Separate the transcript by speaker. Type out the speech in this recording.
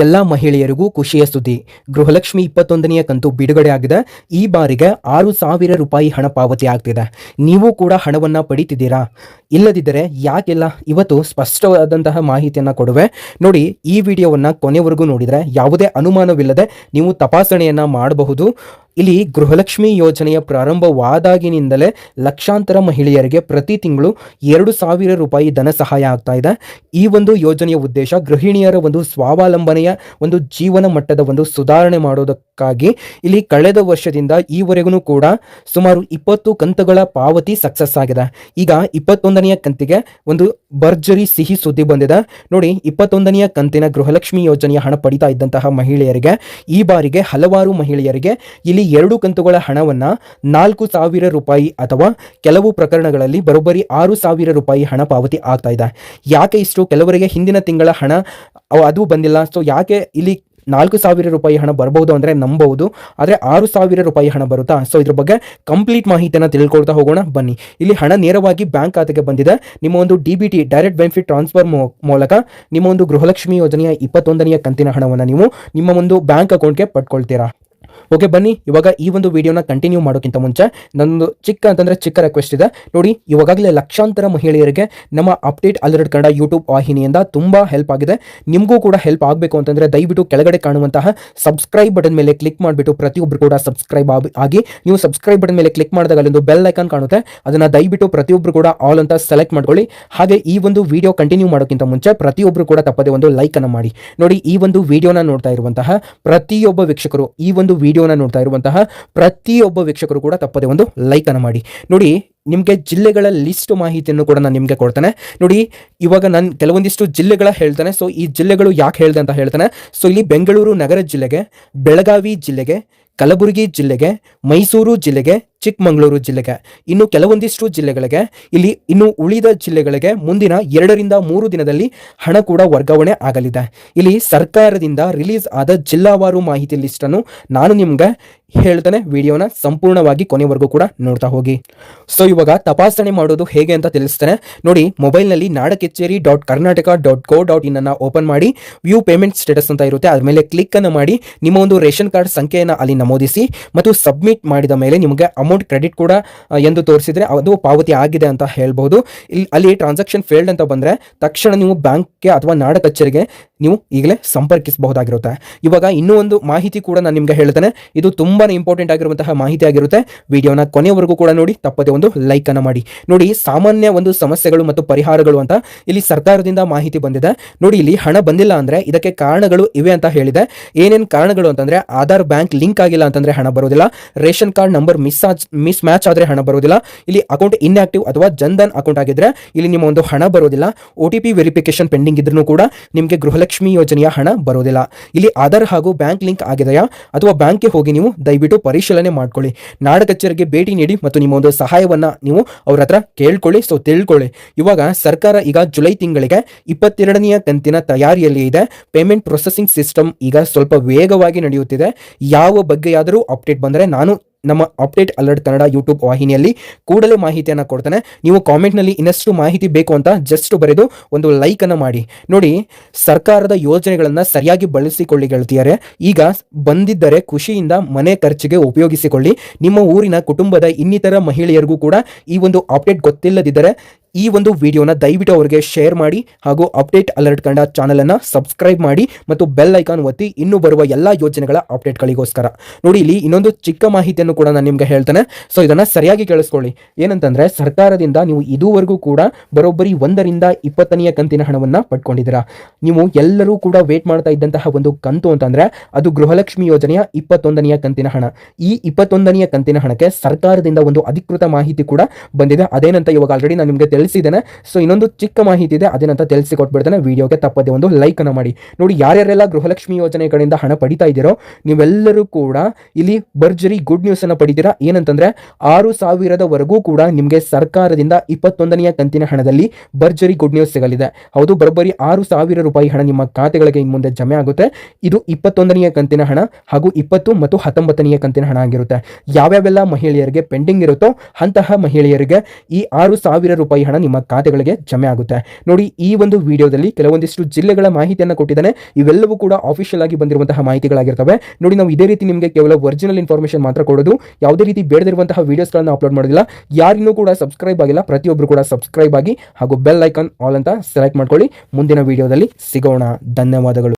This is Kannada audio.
Speaker 1: ಎಲ್ಲ ಮಹಿಳೆಯರಿಗೂ ಖುಷಿಯ ಸುದ್ದಿ. ಗೃಹಲಕ್ಷ್ಮಿ ಇಪ್ಪತ್ತೊಂದನೆಯ ಕಂತು ಬಿಡುಗಡೆ ಆಗಿದೆ ಈ ಬಾರಿಗೆ ಆರು ಸಾವಿರ ರೂಪಾಯಿ ಹಣ ಪಾವತಿ ಆಗ್ತಿದೆ. ನೀವು ಕೂಡ ಹಣವನ್ನು ಪಡಿತಿದ್ದೀರಾ? ಇಲ್ಲದಿದ್ದರೆ ಯಾಕೆಲ್ಲ? ಇವತ್ತು ಸ್ಪಷ್ಟವಾದಂತಹ ಮಾಹಿತಿಯನ್ನು ಕೊಡುವೆ. ನೋಡಿ, ಈ ವಿಡಿಯೋವನ್ನು ಕೊನೆವರೆಗೂ ನೋಡಿದರೆ ಯಾವುದೇ ಅನುಮಾನವಿಲ್ಲದೆ ನೀವು ತಪಾಸಣೆಯನ್ನ ಮಾಡಬಹುದು. ಇಲ್ಲಿ ಗೃಹಲಕ್ಷ್ಮಿ ಯೋಜನೆಯ ಪ್ರಾರಂಭವಾದಾಗಿನಿಂದಲೇ ಲಕ್ಷಾಂತರ ಮಹಿಳೆಯರಿಗೆ ಪ್ರತಿ ತಿಂಗಳು ಎರಡು ಸಾವಿರ ರೂಪಾಯಿ ಧನ ಸಹಾಯ ಆಗ್ತಾ ಇದೆ. ಈ ಒಂದು ಯೋಜನೆಯ ಉದ್ದೇಶ ಗೃಹಿಣಿಯರ ಒಂದು ಸ್ವಾವಲಂಬನೆಯ ಒಂದು ಜೀವನ ಮಟ್ಟದ ಒಂದು ಸುಧಾರಣೆ ಮಾಡೋದಕ್ಕಾಗಿ ಇಲ್ಲಿ ಕಳೆದ ವರ್ಷದಿಂದ ಈವರೆಗೂ ಕೂಡ ಸುಮಾರು ಇಪ್ಪತ್ತು ಕಂತುಗಳ ಪಾವತಿ ಸಕ್ಸಸ್ ಆಗಿದೆ. ಈಗ ಇಪ್ಪತ್ತೊಂದನೆಯ ಕಂತಿಗೆ ಒಂದು ಭರ್ಜರಿ ಸಿಹಿ ಸುದ್ದಿ ಬಂದಿದೆ. ನೋಡಿ, ಇಪ್ಪತ್ತೊಂದನೆಯ ಕಂತಿನ ಗೃಹಲಕ್ಷ್ಮಿ ಯೋಜನೆಯ ಹಣ ಪಡಿತಾ ಇದ್ದಂತಹ ಮಹಿಳೆಯರಿಗೆ ಈ ಬಾರಿಗೆ ಹಲವಾರು ಮಹಿಳೆಯರಿಗೆ ಇಲ್ಲಿ ಎರಡು ಕಂತುಗಳ ಹಣವನ್ನ ನಾಲ್ಕು ಸಾವಿರ ರೂಪಾಯಿ ಅಥವಾ ಕೆಲವು ಪ್ರಕರಣಗಳಲ್ಲಿ ಬರೋಬ್ಬರಿ ಆರು ಸಾವಿರ ರೂಪಾಯಿ ಹಣ ಪಾವತಿ ಆಗ್ತಾ ಇದೆ. ಯಾಕೆ ಇಷ್ಟು? ಕೆಲವರಿಗೆ ಹಿಂದಿನ ತಿಂಗಳ ಹಣ ಅದು ಬಂದಿಲ್ಲ. ಸೊ ಯಾಕೆ ಇಲ್ಲಿ ನಾಲ್ಕು ಸಾವಿರ ರೂಪಾಯಿ ಹಣ ಬರಬಹುದು ಅಂದರೆ ನಂಬಬಹುದು. ಆದರೆ ಆರು ಸಾವಿರ ರೂಪಾಯಿ ಹಣ ಬರುತ್ತಾ? ಸೊ ಇದ್ರ ಬಗ್ಗೆ ಕಂಪ್ಲೀಟ್ ಮಾಹಿತಿಯನ್ನು ತಿಳ್ಕೊಳ್ತಾ ಹೋಗೋಣ. ಬನ್ನಿ. ಇಲ್ಲಿ ಹಣ ನೇರವಾಗಿ ಬ್ಯಾಂಕ್ ಖಾತೆಗೆ ಬಂದಿದೆ. ನಿಮ್ಮ ಒಂದು D B T direct benefit transfer ಮೂಲಕ ನಿಮ್ಮ ಒಂದು ಗೃಹಲಕ್ಷ್ಮಿ ಯೋಜನೆಯ ಇಪ್ಪತ್ತೊಂದನೆಯ ಕಂತಿನ ಹಣವನ್ನು ನೀವು ನಿಮ್ಮ ಒಂದು ಬ್ಯಾಂಕ್ ಅಕೌಂಟ್ಗೆ ಪಡ್ಕೊಳ್ತೀರಾ? ಓಕೆ ಬನ್ನಿ, ಇವಾಗ ಈ ಒಂದು ವಿಡಿಯೋನ ಕಂಟಿನ್ಯೂ ಮಾಡೋಕ್ಕಿಂತ ಮುಂಚೆ ನನ್ನದು ಚಿಕ್ಕ ಅಂತಂದ್ರೆ ಚಿಕ್ಕ ರಿಕ್ವೆಸ್ಟ್ ಇದೆ. ನೋಡಿ ಇವಾಗಲೇ ಲಕ್ಷಾಂತರ ಮಹಿಳೆಯರಿಗೆ ನಮ್ಮ ಅಪ್ಡೇಟ್ ಅಲರ್ಟ್ ಕನ್ನಡ ಯೂಟ್ಯೂಬ್ ವಾಹಿನಿಯಿಂದ ತುಂಬಾ ಹೆಲ್ಪ್ ಆಗಿದೆ. ನಿಮಗೂ ಕೂಡ ಹೆಲ್ಪ್ ಆಗಬೇಕು ಅಂತಂದ್ರೆ ದಯವಿಟ್ಟು ಕೆಳಗಡೆ ಕಾಣುವಂತಹ ಸಬ್ಸ್ಕ್ರೈಬ್ ಬಟನ್ ಮೇಲೆ ಕ್ಲಿಕ್ ಮಾಡಿಬಿಟ್ಟು ಪ್ರತಿಯೊಬ್ಬರು ಕೂಡ ಸಬ್ಸ್ಕ್ರೈಬ್ ಆಗಿ ನೀವು ಸಬ್ಸ್ಕ್ರೈಬ್ ಬಟನ್ ಮೇಲೆ ಕ್ಲಿಕ್ ಮಾಡಿದಾಗ ಒಂದು ಬೆಲ್ ಐಕಾನ್ ಕಾಣುತ್ತೆ. ಅದನ್ನ ದಯವಿಟ್ಟು ಪ್ರತಿಯೊಬ್ಬರು ಕೂಡ ಆಲ್ ಅಂತ ಸೆಲೆಕ್ಟ್ ಮಾಡ್ಕೊಳ್ಳಿ. ಹಾಗೆ ಈ ಒಂದು ವಿಡಿಯೋ ಕಂಟಿನ್ಯೂ ಮಾಡೋಕ್ಕಿಂತ ಮುಂಚೆ ಪ್ರತಿಯೊಬ್ಬರು ಕೂಡ ತಪ್ಪದೆ ಒಂದು ಲೈಕ್ ಅನ್ನು ಮಾಡಿ. ನೋಡಿ, ಈ ಒಂದು ವಿಡಿಯೋನ ನೋಡ್ತಾ ಇರುವಂತಹ ಪ್ರತಿಯೊಬ್ಬ ವೀಕ್ಷಕರು ಈ ಒಂದು ವಿಡಿಯೋನ ನೋಡ್ತಾ ಇರುವಂತಹ ಪ್ರತಿಯೊಬ್ಬ ವೀಕ್ಷಕರು ಕೂಡ ತಪ್ಪದೆ ಒಂದು ಲೈಕ್ ಅನ್ನು ಮಾಡಿ. ನೋಡಿ ನಿಮಗೆ ಜಿಲ್ಲೆಗಳ ಲಿಸ್ಟ್ ಮಾಹಿತಿಯನ್ನು ಕೂಡ ನಾನು ನಿಮಗೆ ಕೊಡ್ತೇನೆ. ನೋಡಿ, ಇವಾಗ ನಾನು ಕೆಲವೊಂದಿಷ್ಟು ಜಿಲ್ಲೆಗಳ ಹೇಳ್ತಾನೆ. ಸೊ ಈ ಜಿಲ್ಲೆಗಳು ಯಾಕೆ ಹೇಳ್ದೆ ಅಂತ ಹೇಳ್ತಾನೆ. ಸೊ ಇಲ್ಲಿ ಬೆಂಗಳೂರು ನಗರ ಜಿಲ್ಲೆಗೆ, ಬೆಳಗಾವಿ ಜಿಲ್ಲೆಗೆ, ಕಲಬುರಗಿ ಜಿಲ್ಲೆಗೆ, ಮೈಸೂರು ಜಿಲ್ಲೆಗೆ, ಚಿಕ್ಕಮಗಳೂರು ಜಿಲ್ಲೆಗೆ, ಇನ್ನು ಕೆಲವೊಂದಿಷ್ಟು ಜಿಲ್ಲೆಗಳಿಗೆ, ಇಲ್ಲಿ ಇನ್ನು ಉಳಿದ ಜಿಲ್ಲೆಗಳಿಗೆ ಮುಂದಿನ ಎರಡರಿಂದ ಮೂರು ದಿನದಲ್ಲಿ ಹಣ ಕೂಡ ವರ್ಗಾವಣೆ ಆಗಲಿದೆ. ಇಲ್ಲಿ ಸರ್ಕಾರದಿಂದ ರಿಲೀಸ್ ಆದ ಜಿಲ್ಲಾವಾರು ಮಾಹಿತಿ ಲಿಸ್ಟನ್ನು ನಾನು ನಿಮ್ಗೆ ಹೇಳ್ತಾನೆ. ವಿಡಿಯೋನ ಸಂಪೂರ್ಣವಾಗಿ ಕೊನೆವರೆಗೂ ಕೂಡ ನೋಡ್ತಾ ಹೋಗಿ. ಸೊ ಇವಾಗ ತಪಾಸಣೆ ಮಾಡೋದು ಹೇಗೆ ಅಂತ ತಿಳಿಸ್ತೇನೆ. ನೋಡಿ, ಮೊಬೈಲ್ನಲ್ಲಿ Nada Kacheri dot Karnataka dot gov dot in ಅನ್ನ ಓಪನ್ ಮಾಡಿ, ವ್ಯೂ ಪೇಮೆಂಟ್ ಸ್ಟೇಟಸ್ ಅಂತ ಇರುತ್ತೆ, ಅದ್ರ ಮೇಲೆ ಕ್ಲಿಕ್ ಅನ್ನು ಮಾಡಿ, ನಿಮ್ಮ ಒಂದು ರೇಷನ್ ಕಾರ್ಡ್ ಸಂಖ್ಯೆಯನ್ನು ಅಲ್ಲಿ ನಮೂದಿಸಿ ಮತ್ತು ಸಬ್ಮಿಟ್ ಮಾಡಿದ ಮೇಲೆ ನಿಮಗೆ ಅಮೌಂಟ್ ಕ್ರೆಡಿಟ್ ಕೂಡ ಎಂದು ತೋರಿಸಿದ್ರೆ ಅದು ಪಾವತಿ ಆಗಿದೆ ಅಂತ ಹೇಳ್ಬೋದು. ಇಲ್ಲಿ ಅಲ್ಲಿ ಟ್ರಾನ್ಸಾಕ್ಷನ್ ಫೇಲ್ಡ್ ಅಂತ ಬಂದ್ರೆ, ತಕ್ಷಣ ನೀವು ಬ್ಯಾಂಕ್ಗೆ ಅಥವಾ ನಾಡ ಕಚೇರಿಗೆ ನೀವು ಈಗಲೇ ಸಂಪರ್ಕಿಸಬಹುದಾಗಿರುತ್ತೆ. ಇವಾಗ ಇನ್ನೂ ಒಂದು ಮಾಹಿತಿ ಕೂಡ ನಾನು ನಿಮಗೆ ಹೇಳ್ತೇನೆ. ಇದು ತುಂಬಾ ಇಂಪಾರ್ಟೆಂಟ್ ಆಗಿರುವಂತಹ ಮಾಹಿತಿ ಆಗಿರುತ್ತೆ. ವಿಡಿಯೋನ ಕೊನೆವರೆಗೂ ಕೂಡ ನೋಡಿ, ತಪ್ಪದೆ ಒಂದು ಲೈಕ್ ಅನ್ನು ಮಾಡಿ. ನೋಡಿ, ಸಾಮಾನ್ಯ ಒಂದು ಸಮಸ್ಯೆಗಳು ಮತ್ತು ಪರಿಹಾರಗಳು ಅಂತ ಇಲ್ಲಿ ಸರ್ಕಾರದಿಂದ ಮಾಹಿತಿ ಬಂದಿದೆ. ನೋಡಿ, ಇಲ್ಲಿ ಹಣ ಬಂದಿಲ್ಲ ಅಂದ್ರೆ ಇದಕ್ಕೆ ಕಾರಣಗಳು ಇವೆ ಅಂತ ಹೇಳಿದೆ. ಏನೇನು ಕಾರಣಗಳು ಅಂತಂದ್ರೆ, ಆಧಾರ್ ಬ್ಯಾಂಕ್ ಲಿಂಕ್ ಆಗಿಲ್ಲ ಅಂತಂದ್ರೆ ಹಣ ಬರೋದಿಲ್ಲ. Ration card number miss miss match ಆದ್ರೆ ಹಣ ಬರೋದಿಲ್ಲ. ಇಲ್ಲಿ ಅಕೌಂಟ್ ಇನ್ಆಕ್ಟಿವ್ ಅಥವಾ ಜನ್ಧನ್ ಅಕೌಂಟ್ ಆಗಿದ್ರೆ ಇಲ್ಲಿ ನಿಮ್ಮ ಒಂದು ಹಣ ಬರೋದಿಲ್ಲ. ಒ ವೆರಿಫಿಕೇಶನ್ ಪೆಂಡಿಂಗ್ ಇದ್ರೂ ಕೂಡ ನಿಮಗೆ ಗೃಹಲಕ್ಷ್ಮಿ ಯೋಜನೆಯ ಹಣ ಬರೋದಿಲ್ಲ. ಇಲ್ಲಿ ಆಧಾರ್ ಹಾಗೂ ಬ್ಯಾಂಕ್ ಲಿಂಕ್ ಆಗಿದೆಯಾ? ಅಥವಾ ಬ್ಯಾಂಕ್ಗೆ ಹೋಗಿ ನೀವು ದಯವಿಟ್ಟು ಪರಿಶೀಲನೆ ಮಾಡ್ಕೊಳ್ಳಿ. ನಾಡ ಕಚೇರಿಗೆ ಭೇಟಿ ನೀಡಿ ಮತ್ತು ನಿಮ್ಮ ಒಂದು ಸಹಾಯವನ್ನು ನೀವು ಅವ್ರ ಹತ್ರ ಕೇಳ್ಕೊಳ್ಳಿ. ಸೊ ತಿಳ್ಕೊಳ್ಳಿ. ಇವಾಗ ಸರ್ಕಾರ ಈಗ ಜುಲೈ ತಿಂಗಳಿಗೆ ಇಪ್ಪತ್ತೆರಡನೆಯ ಕಂತಿನ ತಯಾರಿಯಲ್ಲಿ ಇದೆ. ಪೇಮೆಂಟ್ ಪ್ರೊಸೆಸಿಂಗ್ ಸಿಸ್ಟಮ್ ಈಗ ಸ್ವಲ್ಪ ವೇಗವಾಗಿ ನಡೆಯುತ್ತಿದೆ. ಯಾವ ಬಗ್ಗೆಯಾದರೂ ಅಪ್ಡೇಟ್ ಬಂದರೆ ನಾನು ನಮ್ಮ ಅಪ್ಡೇಟ್ ಅಲರ್ಟ್ ಕನ್ನಡ ಯೂಟ್ಯೂಬ್ ವಾಹಿನಿಯಲ್ಲಿ ಕೂಡಲೇ ಮಾಹಿತಿಯನ್ನು ಕೊಡ್ತಾನೆ. ನೀವು ಕಾಮೆಂಟ್ನಲ್ಲಿ ಇನ್ನಷ್ಟು ಮಾಹಿತಿ ಬೇಕು ಅಂತ ಜಸ್ಟ್ ಬರೆದು ಒಂದು ಲೈಕ್ ಅನ್ನು ಮಾಡಿ. ನೋಡಿ, ಸರ್ಕಾರದ ಯೋಜನೆಗಳನ್ನು ಸರಿಯಾಗಿ ಬಳಸಿಕೊಳ್ಳಿ ಗೆಳತಿಯರೆ. ಈಗ ಬಂದಿದ್ದರೆ ಖುಷಿಯಿಂದ ಮನೆ ಖರ್ಚಿಗೆ ಉಪಯೋಗಿಸಿಕೊಳ್ಳಿ. ನಿಮ್ಮ ಊರಿನ ಕುಟುಂಬದ ಇನ್ನಿತರ ಮಹಿಳೆಯರಿಗೂ ಕೂಡ ಈ ಒಂದು ಅಪ್ಡೇಟ್ ಗೊತ್ತಿಲ್ಲದಿದ್ದರೆ ಈ ಒಂದು ವಿಡಿಯೋನ ದಯವಿಟ್ಟು ಅವರಿಗೆ ಶೇರ್ ಮಾಡಿ ಹಾಗೂ ಅಪ್ಡೇಟ್ ಅಲರ್ಟ್ ಕನ್ನಡ ಚಾನಲನ್ನು ಸಬ್ಸ್ಕ್ರೈಬ್ ಮಾಡಿ ಮತ್ತು ಬೆಲ್ ಐಕಾನ್ ಒತ್ತಿ ಇನ್ನು ಬರುವ ಎಲ್ಲ ಯೋಜನೆಗಳ ಅಪ್ಡೇಟ್ಗಳಿಗೋಸ್ಕರ ನೋಡಿ, ಇಲ್ಲಿ ಇನ್ನೊಂದು ಚಿಕ್ಕ ಮಾಹಿತಿಯನ್ನು ಕೂಡ ನಾನು ನಿಮ್ಗೆ ಹೇಳ್ತೇನೆ. ಸೊ ಇದನ್ನ ಸರಿಯಾಗಿ ಕೇಳಿಸ್ಕೊಳ್ಳಿ. ಏನಂತಂದ್ರೆ, ಸರ್ಕಾರದಿಂದ ನೀವು ಇದುವರೆಗೂ ಕೂಡ ಬರೋಬ್ಬರಿ ಒಂದರಿಂದ ಇಪ್ಪತ್ತನೆಯ ಕಂತಿನ ಹಣವನ್ನ ಪಡ್ಕೊಂಡಿದ್ದೀರಾ? ನೀವು ಎಲ್ಲರೂ ಕೂಡ ವೇಟ್ ಮಾಡ್ತಾ ಇದ್ದಂತಹ ಒಂದು ಕಂತು ಅಂತಂದ್ರೆ, ಅದು ಗೃಹಲಕ್ಷ್ಮಿ ಯೋಜನೆಯ ಇಪ್ಪತ್ತೊಂದನೆಯ ಕಂತಿನ ಹಣ. ಈ ಇಪ್ಪತ್ತೊಂದನೆಯ ಕಂತಿನ ಹಣಕ್ಕೆ ಸರ್ಕಾರದಿಂದ ಒಂದು ಅಧಿಕೃತ ಮಾಹಿತಿ ಕೂಡ ಬಂದಿದೆ. ಅದೇನಂತ ಇವಾಗ ಆಲ್ರೆಡಿ ನಾನು ನಿಮಗೆ ತಿಳಿಸಿದ್ದೇನೆ. ಸೊ ಇನ್ನೊಂದು ಚಿಕ್ಕ ಮಾಹಿತಿ ಇದೆ, ಅದೇನಂತ ತಿಳಿಸಿ ಕೊಟ್ಬಿಡ್ತಾನೆ ವಿಡಿಯೋಗೆ ತಪ್ಪದೆ ಒಂದು ಲೈಕ್ ಅನ್ನ ಮಾಡಿ. ನೋಡಿ, ಯಾರ್ಯಾರೆಲ್ಲ ಗೃಹಲಕ್ಷ್ಮಿ ಯೋಜನೆ ಕಡೆಯಿಂದ ಹಣ ಪಡಿತಾ ಇದ್ದೀರೋ, ನೀವೆಲ್ಲರೂ ಕೂಡ ಇಲ್ಲಿ ಭರ್ಜರಿ ಗುಡ್ ನ್ಯೂಸ್ ಅನ್ನ ಪಡಿತೀರಾ? ಏನಂತಂದ್ರೆ, ಆರು ಸಾವಿರದವರೆಗೂ ಕೂಡ ನಿಮಗೆ ಸರ್ಕಾರದಿಂದ ಇಪ್ಪತ್ತೊಂದನೆಯ ಕಂತಿನ ಹಣದಲ್ಲಿ ಭರ್ಜರಿ ಗುಡ್ ನ್ಯೂಸ್ ಸಿಗಲಿದೆ. ಹೌದು, ಬರೋಬ್ಬರಿ ಆರು ಸಾವಿರ ರೂಪಾಯಿ ಹಣ ನಿಮ್ಮ ಖಾತೆಗಳಿಗೆ ಇನ್ನು ಮುಂದೆ ಜಮೆ ಆಗುತ್ತೆ. ಇದು ಇಪ್ಪತ್ತೊಂದನೆಯ ಕಂತಿನ ಹಣ ಹಾಗೂ ಇಪ್ಪತ್ತು ಮತ್ತು ಹತ್ತೊಂಬತ್ತನೆಯ ಕಂತಿನ ಹಣ ಆಗಿರುತ್ತೆ. ಯಾವ್ಯಾವೆಲ್ಲ ಮಹಿಳೆಯರಿಗೆ ಪೆಂಡಿಂಗ್ ಇರುತ್ತೋ, ಅಂತಹ ಮಹಿಳೆಯರಿಗೆ ಈ ಆರು ಸಾವಿರ ರೂಪಾಯಿ ಹಣ ನಿಮ್ಮ ಖಾತೆಗಳಿಗೆ ಜಮೆ ಆಗುತ್ತೆ. ನೋಡಿ, ಈ ಒಂದು ವಿಡಿಯೋದಲ್ಲಿ ಕೆಲವೊಂದಿಷ್ಟು ಜಿಲ್ಲೆಗಳ ಮಾಹಿತಿಯನ್ನು ಕೊಟ್ಟಿದ್ದಾನೆ. ಇವೆಲ್ಲವೂ ಕೂಡ ಆಫಿಷಿಯಲ್ ಆಗಿ ಬಂದಿರುವಂತಹ ಮಾಹಿತಿಗಳಾಗಿರ್ತವೆ. ನೋಡಿ, ನಾವು ಇದೇ ರೀತಿ ನಿಮಗೆ ಕೇವಲ ಒರಿಜಿನಲ್ ಇನ್ಫಾರ್ಮೇಷನ್ ಮಾತ್ರ ಕೊಡೋದು. ಯಾವುದೇ ರೀತಿ ಬೇಡದಿರುವಂತಹ ವೀಡಿಯೋಸ್ಗಳನ್ನು ಅಪ್ಲೋಡ್ ಮಾಡೋದಿಲ್ಲ ಯಾರಿನ್ನೂ ಕೂಡ ಸಬ್ಸ್ಕ್ರೈಬ್ ಆಗಿಲ್ಲ. ಪ್ರತಿಯೊಬ್ಬರು ಕೂಡ ಸಬ್ಸ್ಕ್ರೈಬ್ ಆಗಿ ಹಾಗೂ ಬೆಲ್ ಐಕಾನ್ ಆಲ್ ಅಂತ ಸೆಲೆಕ್ಟ್ ಮಾಡ್ಕೊಳ್ಳಿ. ಮುಂದಿನ ವಿಡಿಯೋದಲ್ಲಿ ಸಿಗೋಣ. ಧನ್ಯವಾದಗಳು.